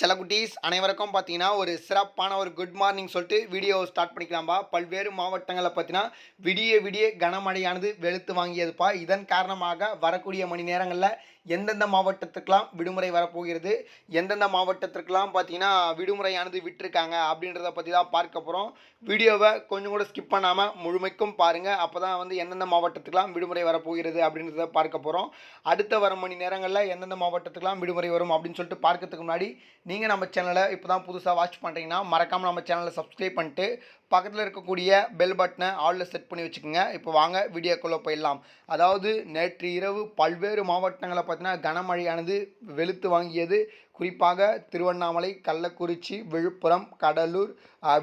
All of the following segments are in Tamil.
செல்லக்குட்டீஸ் அனைவருக்கும் பார்த்தீங்கன்னா ஒரு சிறப்பான ஒரு குட் மார்னிங் சொல்லிட்டு வீடியோ ஸ்டார்ட் பண்ணிக்கலாம்ப்பா பல்வேறு மாவட்டங்களில் பார்த்தீங்கன்னா விடிய விடிய கனமழையானது வெளுத்து வாங்கியதுப்பா. இதன் காரணமாக வரக்கூடிய மணி நேரங்களில் எந்தெந்த மாவட்டத்துக்கெல்லாம் விடுமுறை வரப்போகிறது எந்தெந்த மாவட்டத்திற்கெல்லாம் பார்த்தீங்கன்னா விடுமுறையானது விட்டிருக்காங்க அப்படின்றத பற்றி தான் பார்க்க போகிறோம் வீடியோவை கொஞ்சம் கூட ஸ்கிப் பண்ணாமல் முழுமைக்கும் பாருங்கள் அப்போ தான் வந்து எந்தெந்த மாவட்டத்துக்கெல்லாம் விடுமுறை வரப்போகிறது அப்படின்றத பார்க்க போகிறோம் அடுத்த வர மணி நேரங்களில் எந்தெந்த மாவட்டத்துக்கெல்லாம் விடுமுறை வரும் அப்படின்னு சொல்லிட்டு பார்க்கறதுக்கு முன்னாடி நீங்கள் நம்ம சேனலை இப்போ தான் புதுசாக வாட்ச் பண்ணுறீங்கன்னா மறக்காமல் நம்ம சேனலை சப்ஸ்கிரைப் பண்ணிட்டு பக்கத்தில் இருக்கக்கூடிய பெல் பட்டனை ஆளில் செட் பண்ணி வச்சுக்கோங்க. இப்போ வாங்க வீடியோக்குள்ளே போயிடலாம். அதாவது நேற்று இரவு பல்வேறு மாவட்டங்களை பார்த்தீங்கன்னா கனமழையானது வெளுத்து வாங்கியது. குறிப்பாக திருவண்ணாமலை கள்ளக்குறிச்சி விழுப்புரம் கடலூர்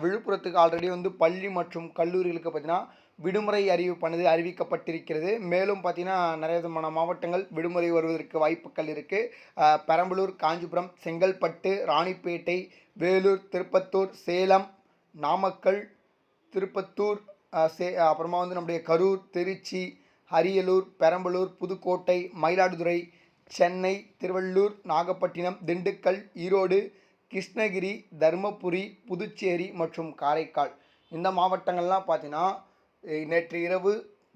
விழுப்புரத்துக்கு ஆல்ரெடி வந்து பள்ளி மற்றும் கல்லூரிகளுக்கு பார்த்தீங்கன்னா விடுமுறை அறிவிப்பானது அறிவிக்கப்பட்டிருக்கிறது. மேலும் பார்த்திங்கன்னா நிறைய விதமான மாவட்டங்கள் விடுமுறை வருவதற்கு வாய்ப்புகள் இருக்குது பெரம்பலூர் காஞ்சிபுரம் செங்கல்பட்டு ராணிப்பேட்டை வேலூர் திருப்பத்தூர் சேலம் நாமக்கல் திருப்பத்தூர் சே அப்புறமா வந்து நம்முடைய கரூர் திருச்சி அரியலூர் பெரம்பலூர் புதுக்கோட்டை மயிலாடுதுறை சென்னை திருவள்ளூர் நாகப்பட்டினம் திண்டுக்கல் ஈரோடு கிருஷ்ணகிரி தருமபுரி புதுச்சேரி மற்றும் காரைக்கால். இந்த மாவட்டங்கள்லாம் பார்த்தீங்கன்னா நேற்று இரவு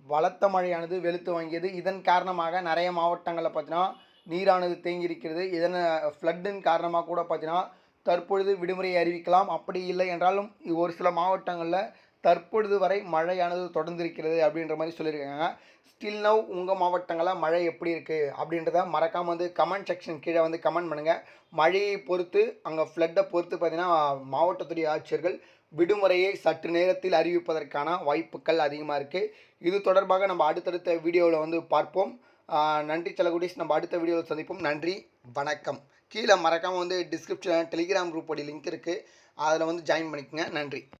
பலத்த மழையானது வெளுத்து வாங்கியது. இதன் காரணமாக நிறைய மாவட்டங்களில் பார்த்தீங்கன்னா நீரானது தேங்கி இருக்கிறது இதன் ஃப்ளட்டின் காரணமாக கூட பார்த்தீங்கன்னா தற்பொழுது விடுமுறை அறிவிக்கலாம். அப்படி இல்லை என்றாலும் ஒரு சில மாவட்டங்களில் தற்பொழுது வரை மழையானது தொடர்ந்திருக்கிறது அப்படின்ற மாதிரி சொல்லியிருக்காங்க. ஸ்டில் நவ் உங்கள் மாவட்டங்களில் மழை எப்படி இருக்குது அப்படின்றத மறக்காமல் வந்து கமெண்ட் செக்ஷன் கீழே வந்து கமெண்ட் பண்ணுங்கள் மழையை பொறுத்து அங்கே ஃப்ளட்டை பொறுத்து பார்த்தீங்கன்னா மாவட்டத்துடைய ஆட்சியர்கள் விடுமுறையை சற்று நேரத்தில் அறிவிப்பதற்கான வாய்ப்புகள் அதிகமாக இருக்குது இது தொடர்பாக நம்ம அடுத்தடுத்த வீடியோவில் வந்து பார்ப்போம். நன்றி செலகுடிஸ் நம்ம அடுத்த வீடியோவில் சந்திப்போம். நன்றி வணக்கம். கீழே மறக்காமல் வந்து டிஸ்கிரிப்ஷனில் டெலிகிராம் குரூப்போடைய லிங்க் இருக்குது அதில் வந்து ஜாயின் பண்ணிக்கோங்க. நன்றி.